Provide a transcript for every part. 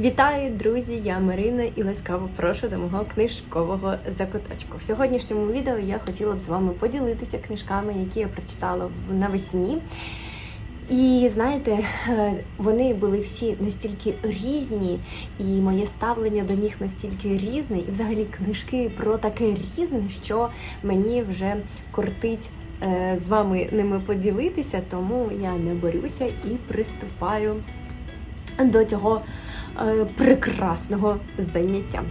Вітаю, друзі! Я Марина і ласкаво прошу до мого книжкового закуточку. В сьогоднішньому відео я хотіла б з вами поділитися книжками, які я прочитала навесні. І знаєте, е, вони були всі настільки різні, і моє ставлення до них настільки різне, і взагалі книжки про таке різне, що мені вже кортить е, з вами ними поділитися, тому я не борюся і приступаю до цього прекрасного заняття.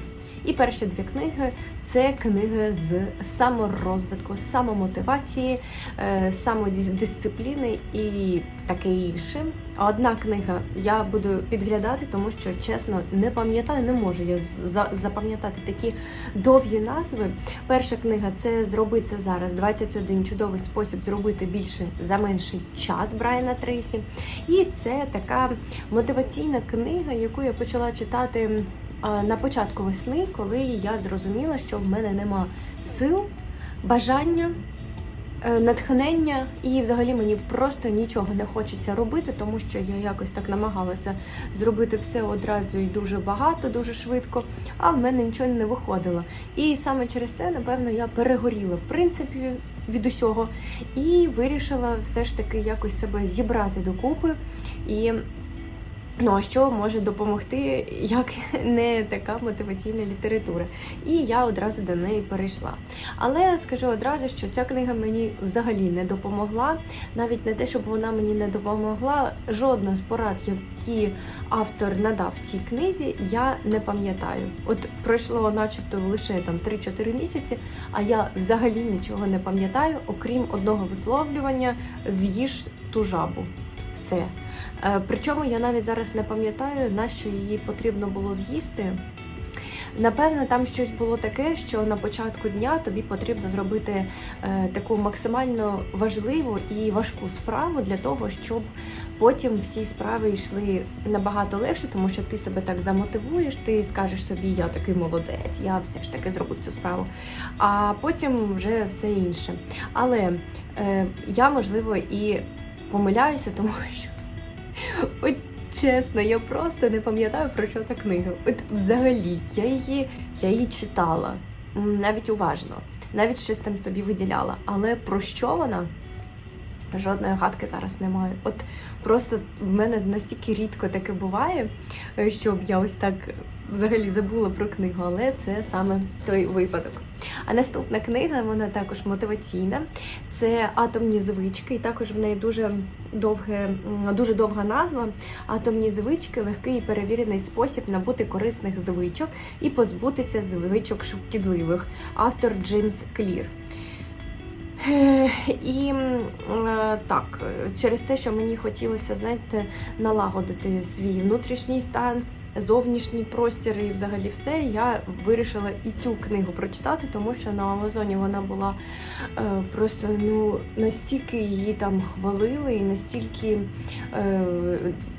І перші дві книги це книги з саморозвитку, самомотивації, е, самодисципліни і таке інше. Одна книга я буду підглядати, тому що чесно не пам'ятаю, не можу я запам'ятати такі довгі назви. Перша книга це зроби це зараз. 21 чудовий спосіб зробити більше за менший час Брайана Трейсі. І це така мотиваційна книга, яку я почала читати на початку весни, коли я зрозуміла, що в мене нема сил, бажання. е, Натхнення і взагалі мені просто нічого не хочеться робити, тому що я якось так намагалася зробити все одразу і дуже багато, дуже швидко, а в мене нічого не виходило. І саме через це, напевно, я перегоріла в принципі від усього і вирішила все ж таки якось себе зібрати докупи і. Ну, а що може допомогти, як не така мотиваційна література? І я одразу до неї перейшла. Але скажу одразу, що ця книга мені взагалі не допомогла. Навіть не те, щоб вона мені не допомогла. Жодна з порад, які автор надав цій книзі, я не пам'ятаю. От пройшло, начебто, лише там 3-4 місяці, а я взагалі нічого не пам'ятаю, окрім одного висловлювання з'їж ту жабу. Все. Е, Причому я навіть зараз не пам'ятаю, на що її потрібно було з'їсти. Напевно, там щось було таке, що на початку дня тобі потрібно зробити е, таку максимально важливу і важку справу для того, щоб потім всі справи йшли набагато легше, тому що ти себе так замотивуєш, ти скажеш собі, я такий молодець, я все ж таки зроблю цю справу. А потім вже все інше. Але е, я, можливо, і помиляюся, тому що от чесно, я просто не пам'ятаю про що та книга. От взагалі, я її, я її читала навіть уважно, навіть щось там собі виділяла. Але про що вона? Жодної гадки зараз немає. От просто в мене настільки рідко таке буває, е, щоб я ось так взагалі забула про книгу, але це саме той випадок. А наступна книга, вона також мотиваційна. Це атомні звички, і також в неї дуже довге, дуже довга назва. Атомні звички легкий і перевірений спосіб набути корисних звичок і позбутися звичок шкідливих. Автор Джеймс Клір. І е, так, через те, що мені хотілося, знаєте, налагодити свій внутрішній стан, зовнішній простір і взагалі все, я вирішила і цю книгу прочитати, тому що на Амазоні вона була е, просто ну настільки її там хвалили, і настільки е,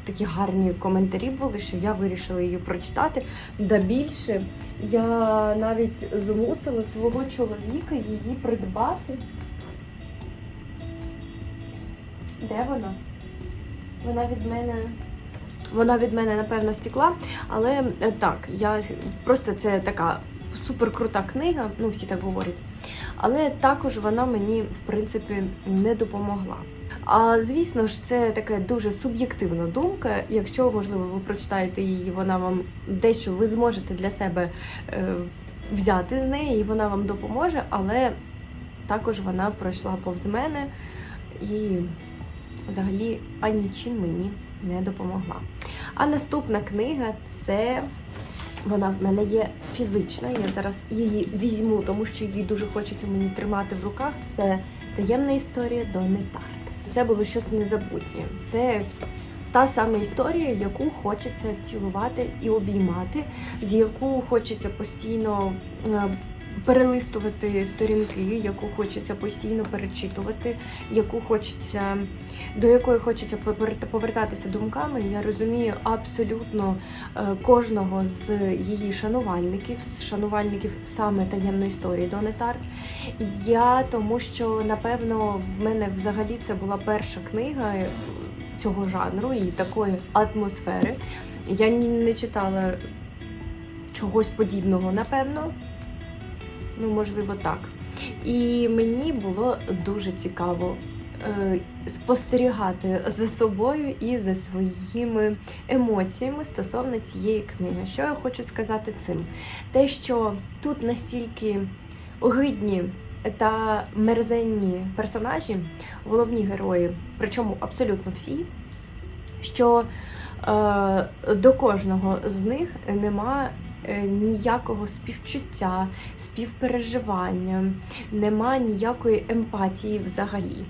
такі гарні коментарі були, що я вирішила її прочитати. Да більше я навіть змусила свого чоловіка її придбати. Де вона? Вона від мене. Вона від мене, напевно, втекла. Але е, так, я просто це така супер крута книга, ну всі так говорять. Але також вона мені, в принципі, не допомогла. А звісно ж, це така дуже суб'єктивна думка. Якщо, можливо, ви прочитаєте її, вона вам дещо ви зможете для себе е, взяти з неї, і вона вам допоможе, але також вона пройшла повз мене і взагалі анічим мені не допомогла. А наступна книга це вона в мене є фізична. Я зараз її візьму, тому що її дуже хочеться мені тримати в руках. Це таємна історія Дони Тарт. Це було щось незабутнє. Це та сама історія, яку хочеться цілувати і обіймати, з яку хочеться постійно е, перелистувати сторінки, яку хочеться постійно перечитувати, яку хочеться до якої хочеться повер- повертатися думками. Я розумію абсолютно е, кожного з її шанувальників, з шанувальників саме таємної історії Дони Тарт. Я тому, що напевно в мене взагалі це була перша книга. цього жанру і такої атмосфери. Я не читала чогось подібного, напевно. Ну, можливо, так. І мені було дуже цікаво е, спостерігати за собою і за своїми емоціями стосовно цієї книги. Що я хочу сказати цим? Те, що тут настільки огидні та мерзенні персонажі, головні герої, причому абсолютно всі, що е, до кожного з них нема ніякого співчуття, співпереживання, нема ніякої емпатії взагалі.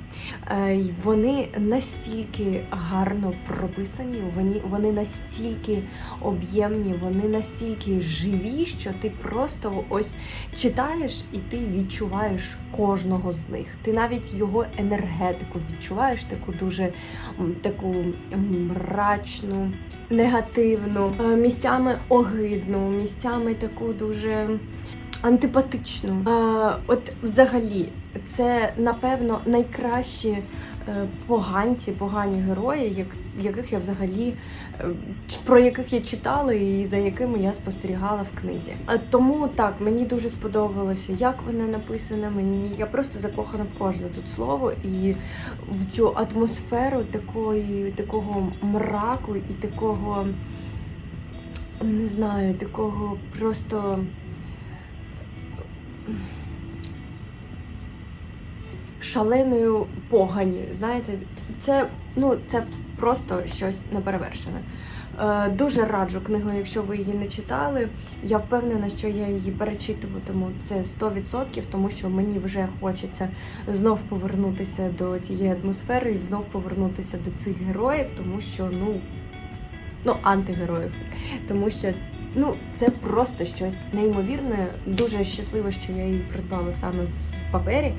Е, Вони настільки гарно прописані, вони, вони настільки об'ємні, вони настільки живі, що ти просто ось читаєш і ти відчуваєш кожного з них. Ти навіть його енергетику відчуваєш, таку дуже таку мрачну, негативну, е, місцями огидну, місцями таку дуже антипатичну. Е, От взагалі, це напевно найкращі е, поганці, погані герої, як, яких я взагалі е, про яких я читала і за якими я спостерігала в книзі. Е, Тому так мені дуже сподобалося, як вона написана. Мені я просто закохана в кожне тут слово і в цю атмосферу такої, такого мраку і такого. Не знаю, такого просто шаленою погані. Знаєте, це ну це просто щось неперевершене. Е, дуже раджу книгу, якщо ви її не читали. Я впевнена, що я її перечитуватиму це 100%, тому що мені вже хочеться знов повернутися до цієї атмосфери і знов повернутися до цих героїв, тому що ну, ну антигероїв. Тому що ну це просто щось неймовірне. Дуже щаслива, що я її придбала саме в папері.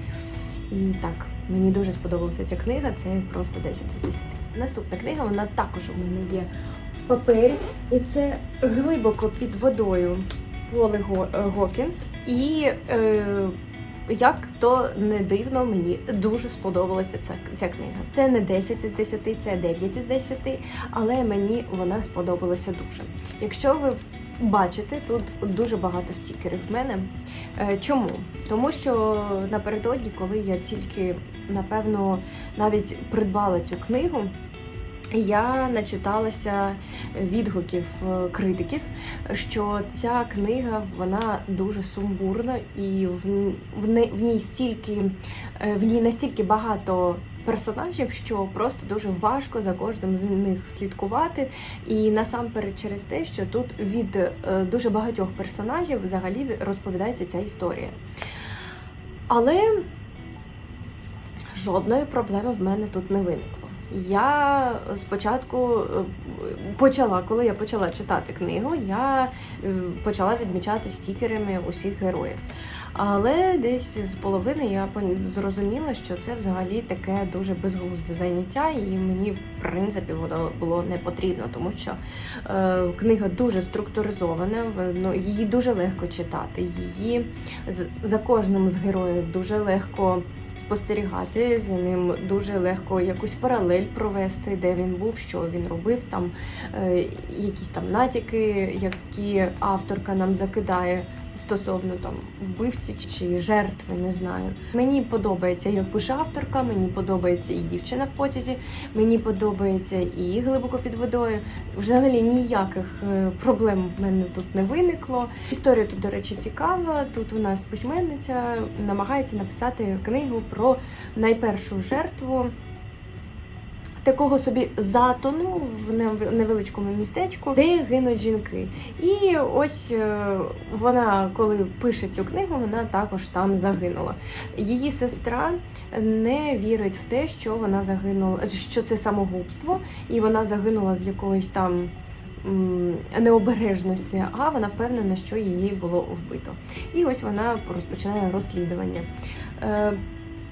І так, мені дуже сподобалася ця книга, це просто 10 з 10. Наступна книга, вона також у мене є в папері, і це глибоко під водою Поли е, Гокінс. І е, як то не дивно, мені дуже сподобалася ця, ця книга. Це не 10 із 10, це 9 із 10, але мені вона сподобалася дуже. Якщо ви бачите, тут дуже багато стікерів в мене. Е, Чому? Тому що напередодні, коли я тільки напевно навіть придбала цю книгу. Я начиталася відгуків е, критиків, що ця книга вона дуже сумбурна, і в, в, не- в ній стільки е, в ній настільки багато персонажів, що просто дуже важко за кожним з них слідкувати. І насамперед через те, що тут від е, дуже багатьох персонажів взагалі розповідається ця історія. Але жодної проблеми в мене тут не виникло. Я спочатку е, почала, коли я почала читати книгу, я е, почала відмічати стікерами усіх героїв. Але десь з половини я зрозуміла, що це взагалі таке дуже безглузде заняття, і мені, в принципі, воно було не потрібно, тому що е, книга дуже структуризована, воно- її дуже легко читати. Її за кожним з героїв дуже легко спостерігати за ним дуже легко якусь паралель провести, де він був, що він робив, там е, якісь там натяки, які авторка нам закидає стосовно там вбивці чи жертви, не знаю. Мені подобається, як пише авторка, мені подобається і дівчина в потязі, мені подобається і глибоко під водою. Взагалі ніяких е, проблем в мене тут не виникло. Історія тут, до речі, цікава. Тут у нас письменниця намагається написати книгу про найпершу жертву. Такого собі затону в нев- невеличкому містечку, де гинуть жінки. І ось е, вона, коли пише цю книгу, вона також там загинула. Її сестра не вірить в те, що вона загинула, що це самогубство, і вона загинула з якоїсь там необережності, а вона впевнена, що її було вбито. І ось вона розпочинає розслідування.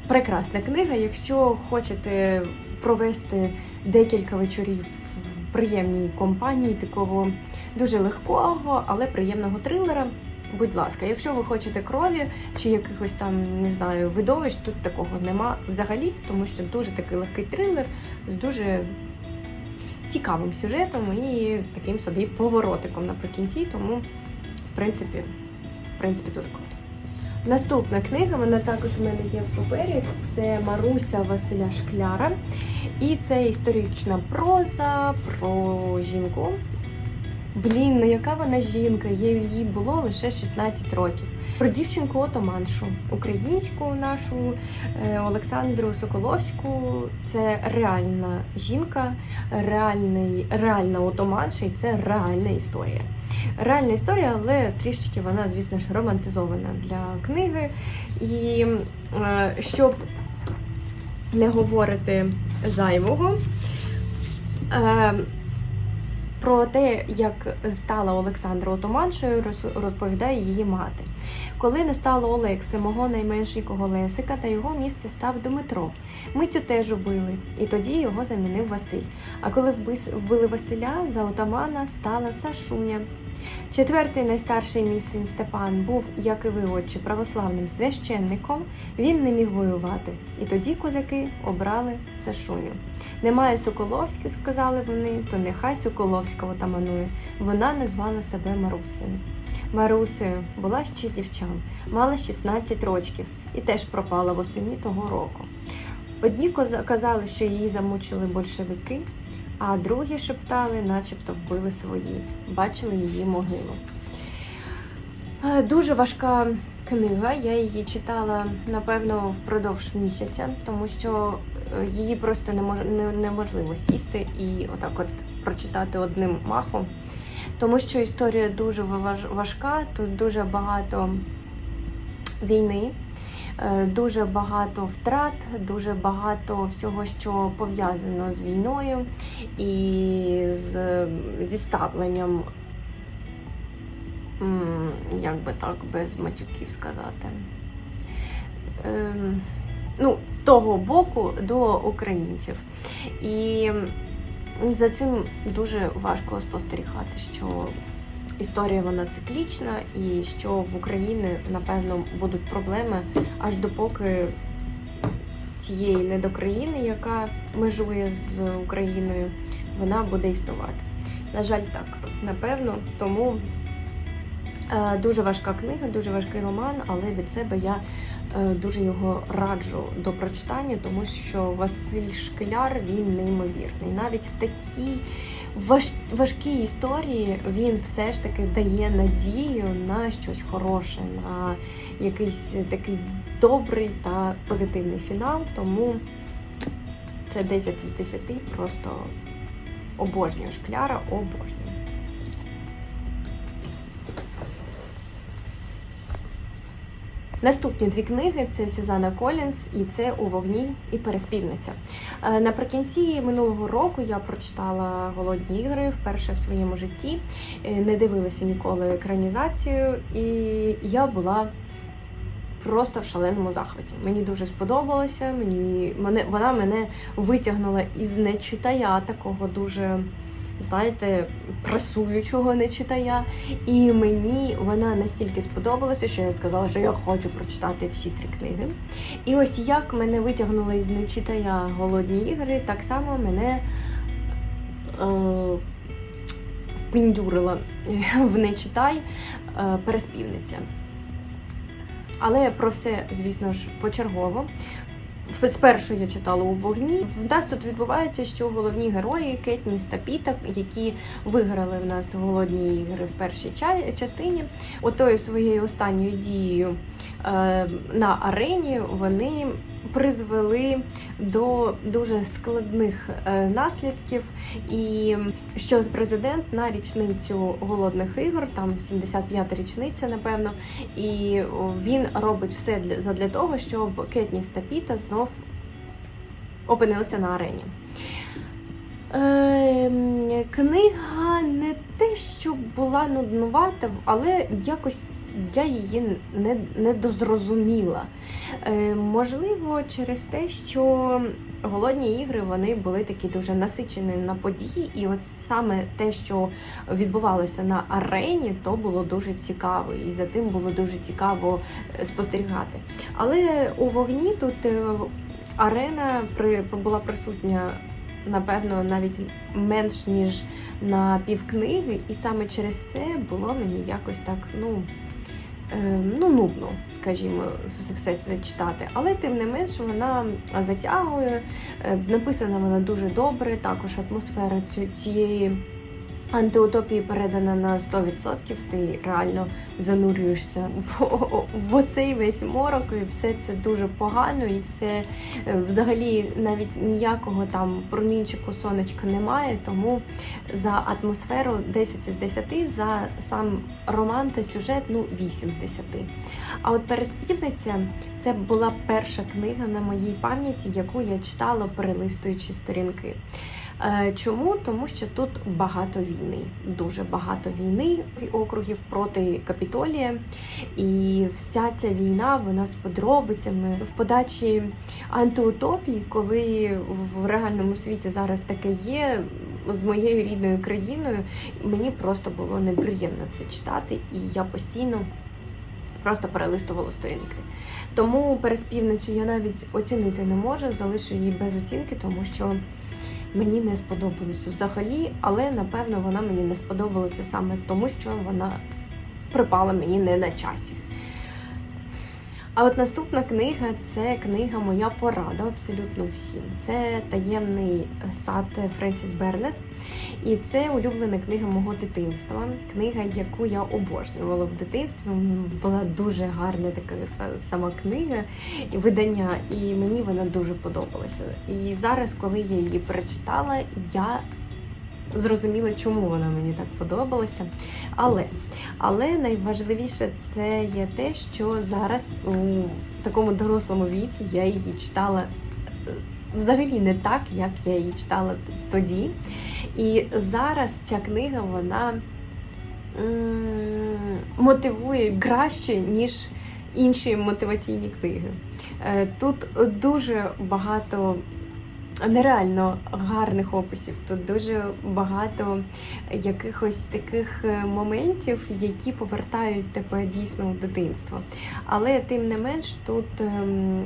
Прекрасна книга. Якщо хочете провести декілька вечорів в приємній компанії такого дуже легкого, але приємного трилера. Будь ласка, якщо ви хочете крові чи якихось там не знаю видовищ, тут такого нема взагалі, тому що дуже такий легкий трилер з дуже цікавим сюжетом і таким собі поворотиком наприкінці, тому, в принципі, в принципі, дуже круто. Наступна книга, вона також в мене є в папері. Це Маруся Василя Шкляра. І це історична проза про жінку. Блін, ну яка вона жінка? Їй було лише 16 років. Про дівчинку отоманшу, українську нашу е, Олександру Соколовську. Це реальна жінка, реальний, реальна отоманша, і це реальна історія. Реальна історія, але трішечки вона, звісно ж, романтизована для книги. І е, щоб не говорити зайвого. Про те, як стала Олександра Отоманшою, розповідає її мати. Коли не стало Олекси, мого найменшенького Лесика, та його місце став Дмитро. Митю теж убили, і тоді його замінив Василь. А коли вбили Василя, за отамана стала Сашуня. Четвертий найстарший мій син Степан був, як і ви, отче, православним священником. Він не міг воювати. І тоді козаки обрали Сашуню. Немає Соколовських, сказали вони, то нехай Соколовська отаманує. Вона назвала себе Марусею. Марусею була ще дівчам, мала 16 років і теж пропала восені того року. Одні казали, що її замучили большевики, а другі шептали, начебто вбили свої, бачили її могилу. Е, Дуже важка книга. Я її читала напевно впродовж місяця, тому що е, її просто не мож... не- неможливо сісти і отак от прочитати одним махом. Тому що історія дуже важка, тут дуже багато війни, дуже багато втрат, дуже багато всього, що пов'язано з війною і з, зі ставленням як би так, без матюків сказати. Ем, ну, того боку до українців. І за цим дуже важко спостерігати, що історія вона циклічна, і що в Україні, напевно, будуть проблеми аж допоки цієї недокраїни, яка межує з Україною, вона буде існувати. На жаль, так, напевно, тому Дуже важка книга, дуже важкий роман, але від себе я е, дуже його раджу до прочитання, тому що Василь Шкляр він неймовірний. Навіть в такій важ, важкій історії він все ж таки дає надію на щось хороше, на якийсь такий добрий та позитивний фінал. Тому це 10 із 10, просто обожнюю шкляра, обожнюю. Наступні дві книги це Сюзанна Колінс і це У вогні і переспівниця. Е, Наприкінці минулого року я прочитала Голодні ігри вперше в своєму житті, Е, не дивилася ніколи екранізацію, і я була просто в шаленому захваті. Мені дуже сподобалося. Мені мене вона мене витягнула із нечитая такого дуже. Знаєте, пресуючого не читая. І мені вона настільки сподобалася, що я сказала, що я хочу прочитати всі три книги. І ось як мене витягнули із нечитая голодні ігри, так само мене е, впендюрила в нечитай е, переспівниця. Але про все, звісно ж, почергово. Спершу я читала у вогні. В нас тут відбувається, що головні герої Кетніс та Піта, які виграли в нас голодні ігри в першій ча- частині, отою своєю останньою дією е, на арені вони призвели до дуже складних е, наслідків. І що президент на річницю голодних ігор, там 75-та річниця, напевно, і він робить все для задля того, щоб Кетніс та Піта знов опинилися на арені. Е, книга не те, що була нуднувата, але якось я її не, не дозрозуміла. Е, можливо, через те, що голодні ігри вони були такі дуже насичені на події, і от саме те, що відбувалося на арені, то було дуже цікаво, і за тим було дуже цікаво е, спостерігати. Але у вогні тут е, арена була присутня напевно, навіть менш ніж на півкниги, і саме через це було мені якось так, ну. е, Ну, нудно, скажімо, все це читати. Але тим не менш вона затягує. Е, Написана вона дуже добре. Також атмосфера цієї антиутопії передана на 100%. Ти реально занурюєшся в, в оцей весь морок, і все це дуже погано, і все е, взагалі навіть ніякого там промінчику сонечка немає. Тому за атмосферу 10 із 10, за сам роман та сюжет ну 8 з 10. А от переспівниця це була перша книга на моїй пам'яті, яку я читала, перелистуючи сторінки. Е, Чому? Тому що тут багато війни, дуже багато війни округів проти Капітолія. І вся ця війна вона з подробицями в подачі антиутопії, коли в реальному світі зараз таке є з моєю рідною країною. Мені просто було неприємно це читати, і я постійно. Просто перелистувала сторінки. Тому переспівницю я навіть оцінити не можу, залишу її без оцінки, тому що мені не сподобалося взагалі, але напевно вона мені не сподобалася саме тому, що вона припала мені не на часі. А от наступна книга це книга Моя порада абсолютно всім. Це таємний сад Френсіс Бернет. І це улюблена книга мого дитинства. Книга, яку я обожнювала в дитинстві. Була дуже гарна така сама книга видання, і мені вона дуже подобалася. І зараз, коли я її перечитала, я зрозуміла, чому вона мені так подобалася. Але, але найважливіше це є те, що зараз у такому дорослому віці я її читала е, взагалі не так, як я її читала тоді. І зараз ця книга вона мотивує краще, ніж інші мотиваційні книги. Е, Тут дуже багато нереально гарних описів, тут дуже багато якихось таких е, моментів, які повертають тебе дійсно в дитинство. Але тим не менш тут. ем,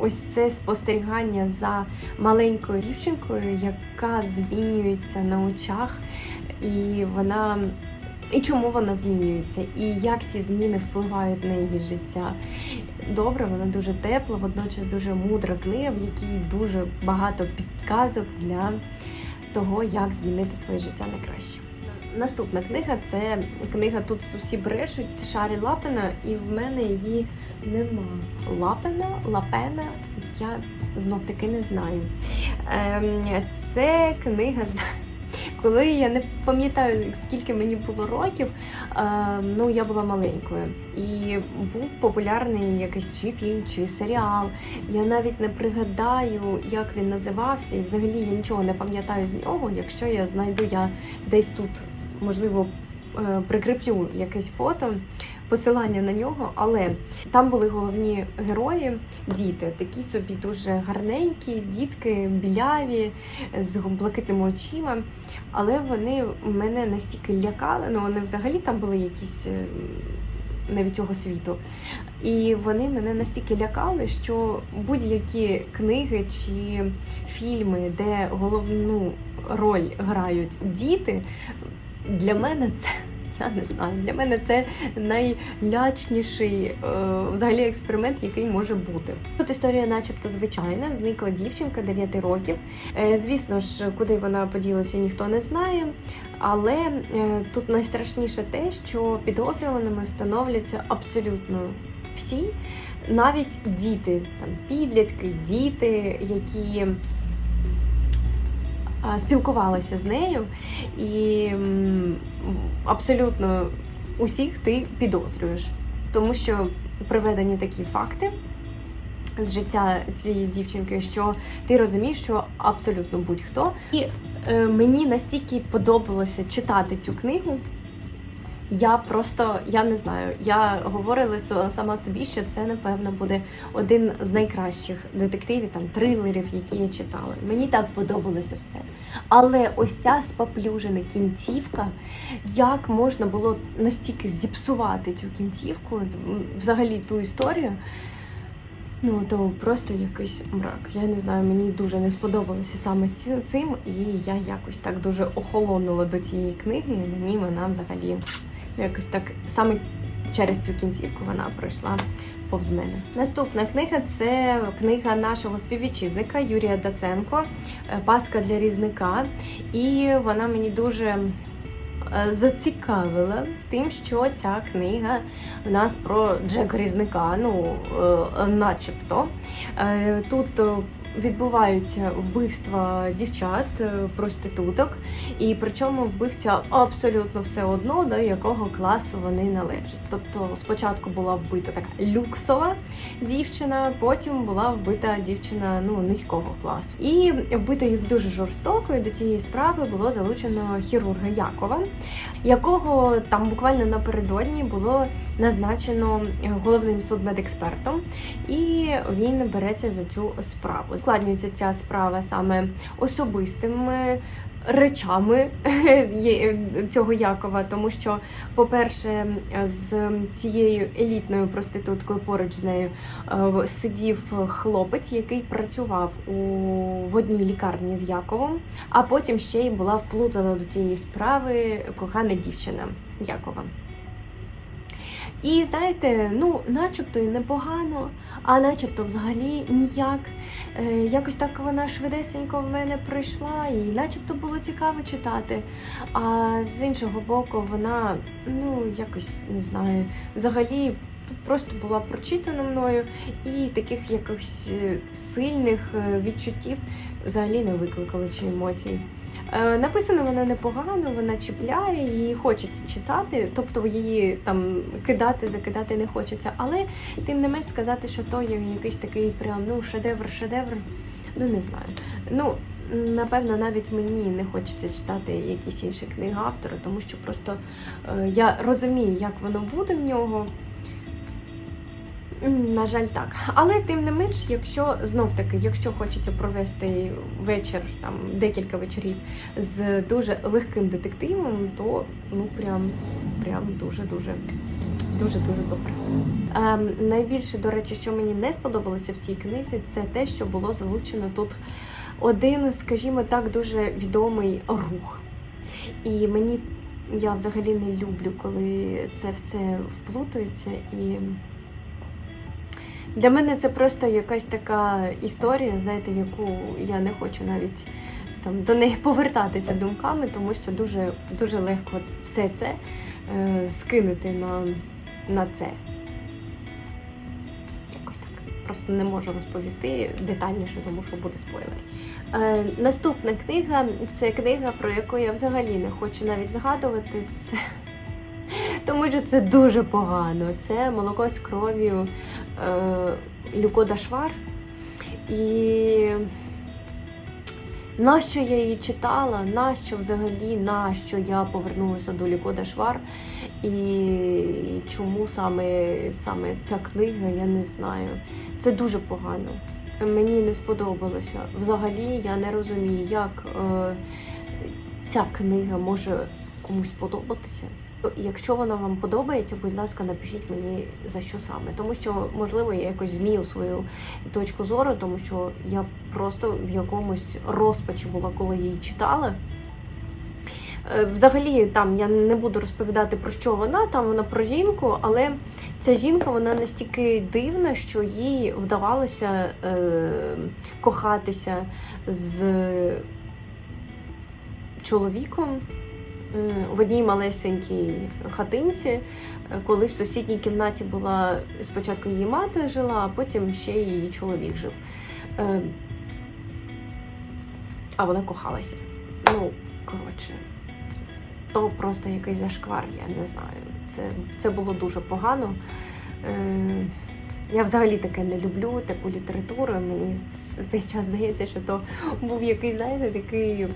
Ось це спостерігання за маленькою дівчинкою, яка змінюється на очах, і вона і чому вона змінюється, і як ці зміни впливають на її життя. Добре, вона дуже тепла, водночас дуже мудра книга, в якій дуже багато підказок для того, як змінити своє життя на краще. Наступна книга це книга Тут усі брешуть Шарі Лапина, і в мене її нема. Лапина, Лапена, я знов таки не знаю. Ем, це книга коли я не пам'ятаю, скільки мені було років, е, ну я була маленькою. І був популярний якийсь чи фільм, чи серіал. Я навіть не пригадаю, як він називався, і взагалі я нічого не пам'ятаю з нього. Якщо я знайду я десь тут, можливо, е, прикріплю якесь фото. Посилання на нього, але там були головні герої, діти, такі собі дуже гарненькі, дітки, біляві, з блакитними очима. Але вони мене настільки лякали, ну вони взагалі там були якісь е, не від цього світу. І вони мене настільки лякали, що будь-які книги чи фільми, де головну роль грають діти, для мене це. Я не знаю, для мене це найлячніший е, взагалі експеримент, який може бути. Тут історія, начебто, звичайна, зникла дівчинка 9 років. Е, звісно ж, куди вона поділася, ніхто не знає. Але е, тут найстрашніше те, що підозрюваними становляться абсолютно всі, навіть діти, там підлітки, діти, які а, спілкувалися з нею, і абсолютно усіх ти підозрюєш, тому що приведені такі факти. З життя цієї дівчинки, що ти розумієш, що абсолютно будь-хто. І е, мені настільки подобалося читати цю книгу. Я просто я не знаю. Я говорила сама собі, що це напевно буде один з найкращих детективів, там трилерів, які я читала. Мені так подобалося все. Але ось ця споплюжена кінцівка, як можна було настільки зіпсувати цю кінцівку, взагалі ту історію. Ну то просто якийсь мрак. Я не знаю, мені дуже не сподобалося саме цим, і я якось так дуже охолонула до цієї книги. І мені вона взагалі якось так саме через цю кінцівку вона пройшла повз мене. Наступна книга це книга нашого співвітчизника Юрія Даценко е, Пастка для різника. І вона мені дуже е, зацікавила тим, що ця книга у нас про Джека Різника, ну е, начебто. Тут відбуваються вбивства дівчат, е, проституток, і причому вбивця абсолютно все одно до якого класу вони належать. Тобто спочатку була вбита така люксова дівчина, потім була вбита дівчина ну низького класу. І вбито їх дуже жорстоко. І до цієї справи було залучено хірурга Якова, якого там буквально напередодні було назначено е, головним судмедекспертом, і він береться за цю справу. Складнюється ця справа саме особистими речами цього Якова, тому що, по-перше, з цією елітною проституткою поруч з нею е, сидів хлопець, який працював у в одній лікарні з Яковом, а потім ще й була вплутана до цієї справи кохана дівчина Якова. І знаєте, ну, начебто і непогано, а начебто взагалі ніяк. Е, якось так вона швидесенько в мене прийшла, і начебто було цікаво читати. А з іншого боку, вона, ну, якось не знаю, взагалі просто була прочитана мною, і таких якихось е, сильних е, відчуттів взагалі не викликали чи емоцій. Е, Написано вона непогано, вона чіпляє, її хочеться читати, тобто її там кидати, закидати не хочеться. Але тим не менш сказати, що то є якийсь такий прям ну шедевр, шедевр. Ну не знаю. Ну напевно, навіть мені не хочеться читати якісь інші книги автора, тому що просто е, я розумію, як воно буде в нього. На жаль, так. Але тим не менш, якщо знов таки, якщо хочеться провести вечір, там декілька вечорів з дуже легким детективом, то ну прям прям дуже дуже дуже дуже добре. Ем, найбільше, до речі, що мені не сподобалося в цій книзі, це те, що було залучено тут один, скажімо так, дуже відомий рух. І мені я взагалі не люблю, коли це все вплутується і. Для мене це просто якась така історія, знаєте, яку я не хочу навіть там до неї повертатися думками, тому що дуже дуже легко все це е, скинути на, на це. Просто не можу розповісти детальніше, тому що буде спойлер. Е, наступна книга це книга, про яку я взагалі не хочу навіть згадувати. Це тому це дуже погано. Це молоко з кров'ю е, Люко Дашвар. І нащо я її читала, нащо взагалі, нащо я повернулася до Люко Дашвар, і чому саме, саме ця книга, я не знаю. Це дуже погано. Мені не сподобалося. Взагалі я не розумію, як е, ця книга може комусь подобатися. Якщо вона вам подобається, будь ласка, напишіть мені за що саме. Тому що, можливо, я якось змію свою точку зору, тому що я просто в якомусь розпачі була, коли її читала. Е, Взагалі, там я не буду розповідати про що вона, там вона про жінку, але ця жінка вона настільки дивна, що їй вдавалося е, кохатися з чоловіком в одній малесенькій хатинці, е, коли в сусідній кімнаті була спочатку її мати жила, а потім ще її чоловік жив. Е, А вона кохалася. Ну, коротше, то просто якийсь зашквар, я не знаю. Це, це було дуже погано. Е, я взагалі таке не люблю, таку літературу. Мені весь час здається, що то був якийсь, знаєте, такий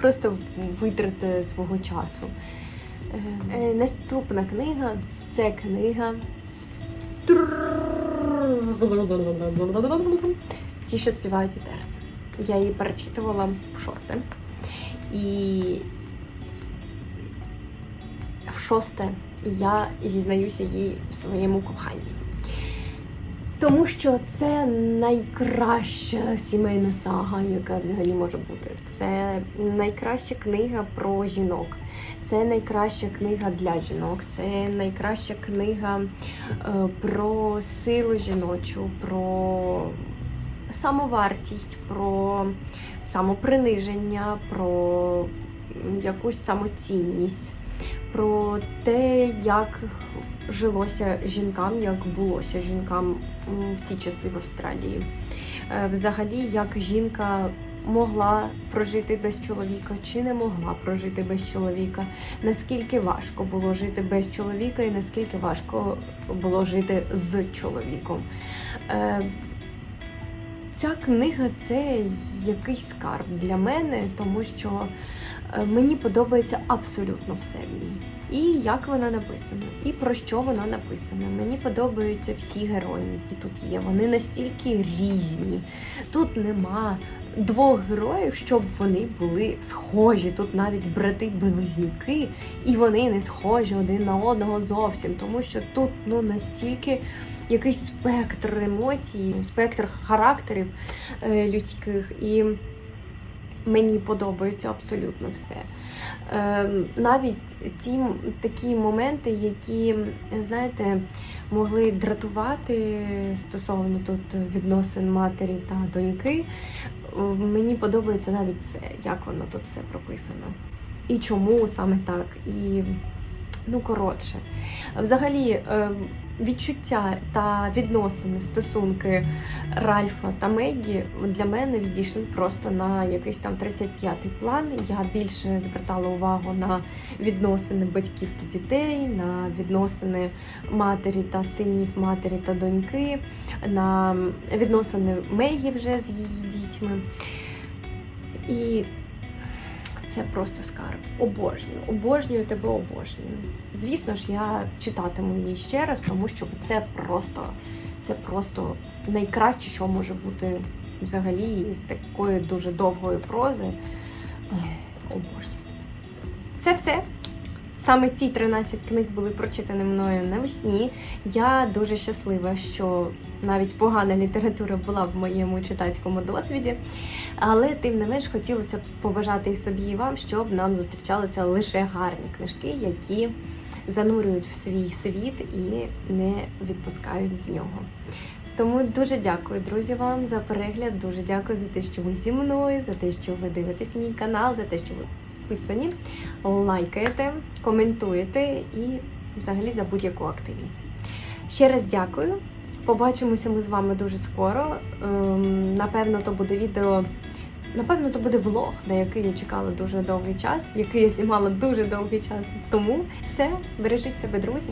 просто витрати свого часу. Е, е, наступна книга це книга. Ті, що співають у терни. Я її перечитувала в шосте. І в шосте я зізнаюся їй в своєму коханні. Тому що це найкраща сімейна сага, яка взагалі може бути. Це найкраща книга про жінок. Це найкраща книга для жінок. Це найкраща книга е, про силу жіночу, про самовартість, про самоприниження, про якусь самоцінність, про те, як жилося жінкам, як булося жінкам в ті часи в Австралії. Е, Взагалі, як жінка могла прожити без чоловіка чи не могла прожити без чоловіка, наскільки важко було жити без чоловіка і наскільки важко було жити з чоловіком. Е, Ця книга це якийсь скарб для мене, тому що е, мені подобається абсолютно все в ній. І як вона написана, і про що вона написана. Мені подобаються всі герої, які тут є. Вони настільки різні. Тут нема двох героїв, щоб вони були схожі. Тут навіть брати-близнюки, і вони не схожі один на одного зовсім, тому що тут ну настільки якийсь спектр емоцій, спектр характерів е, людських, і мені подобається абсолютно все. Е, навіть ті такі моменти, які, знаєте, могли дратувати стосовно тут відносин матері та доньки, мені подобається навіть це, як воно тут все прописано. І чому саме так. І ну коротше. Взагалі, е, відчуття та відносини, стосунки Ральфа та Мегі для мене відійшли просто на якийсь там 35-й план. Я більше звертала увагу на відносини батьків та дітей, на відносини матері та синів, матері та доньки, на відносини Мегі вже з її дітьми. І це просто скарб. Обожнюю, обожнюю тебе, обожнюю. Звісно ж, я читатиму її ще раз, тому що це просто, це просто найкраще, що може бути взагалі з такої дуже довгої прози. Обожнюю. Це все. Саме ці 13 книг були прочитані мною навесні. Я дуже щаслива, що навіть погана література була в моєму читацькому досвіді. Але тим не менш хотілося б побажати і собі, і вам, щоб нам зустрічалися лише гарні книжки, які занурюють в свій світ і не відпускають з нього. Тому дуже дякую, друзі, вам за перегляд. Дуже дякую за те, що ви зі мною, за те, що ви дивитесь мій канал, за те, що ви підписані, лайкаєте, коментуєте і взагалі за будь-яку активність. Ще раз дякую. Побачимося ми з вами дуже скоро. Ем, напевно, то буде відео. Напевно, то буде влог, на який я чекала дуже довгий час, який я знімала дуже довгий час тому. Все, бережіть себе, друзі.